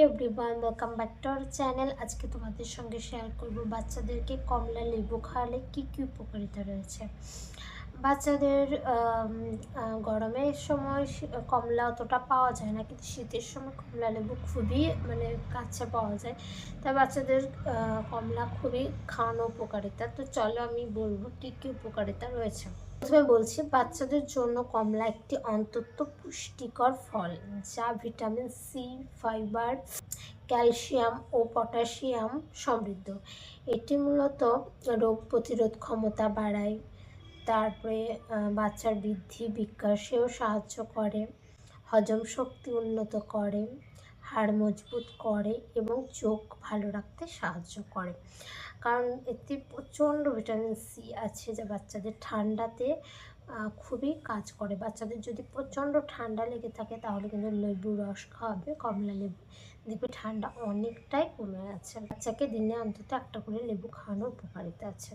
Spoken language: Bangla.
Everyone welcome back to our channel আজকে তোমাদের সঙ্গে শেয়ার করব বাচ্চাদেরকে কমলা লেবু খাওয়ালে কী কী উপকারিতা রয়েছে। বাচ্চাদের গরমের সময় কমলা অতটা পাওয়া যায় না, কিন্তু শীতের সময় কমলা লেবু খুবই মানে কাছে পাওয়া যায়। তাই বাচ্চাদের কমলা খুবই খাওয়ানো উপকারিতা। তো চলো আমি বলব কী কী উপকারিতা রয়েছে। প্রথমে বলছি, বাচ্চাদের জন্য কমলা একটি অন্তত পুষ্টিকর ফল, যা ভিটামিন সি, ফাইবার, ক্যালসিয়াম ও পটাশিয়াম সমৃদ্ধ। এটি মূলত রোগ প্রতিরোধ ক্ষমতা বাড়ায় তারপরে বাচ্চার বৃদ্ধি, বিকাশেও সাহায্য করে, হজম শক্তি উন্নত করে, হাড় মজবুত করে এবং চোখ ভালো রাখতে সাহায্য করে। কারণ এতে প্রচণ্ড ভিটামিন সি আছে যা বাচ্চাদের ঠান্ডাতে খুবই কাজ করে। বাচ্চাদের যদি প্রচণ্ড ঠান্ডা লেগে থাকে, তাহলে কিন্তু লেবু রস খাওয়াবে, কমলা লেবু দেখবে ঠান্ডা অনেকটাই কমে আছে। বাচ্চাকে দিনে অন্তত একটা করে লেবু খাওয়ানোর উপকারিতা আছে।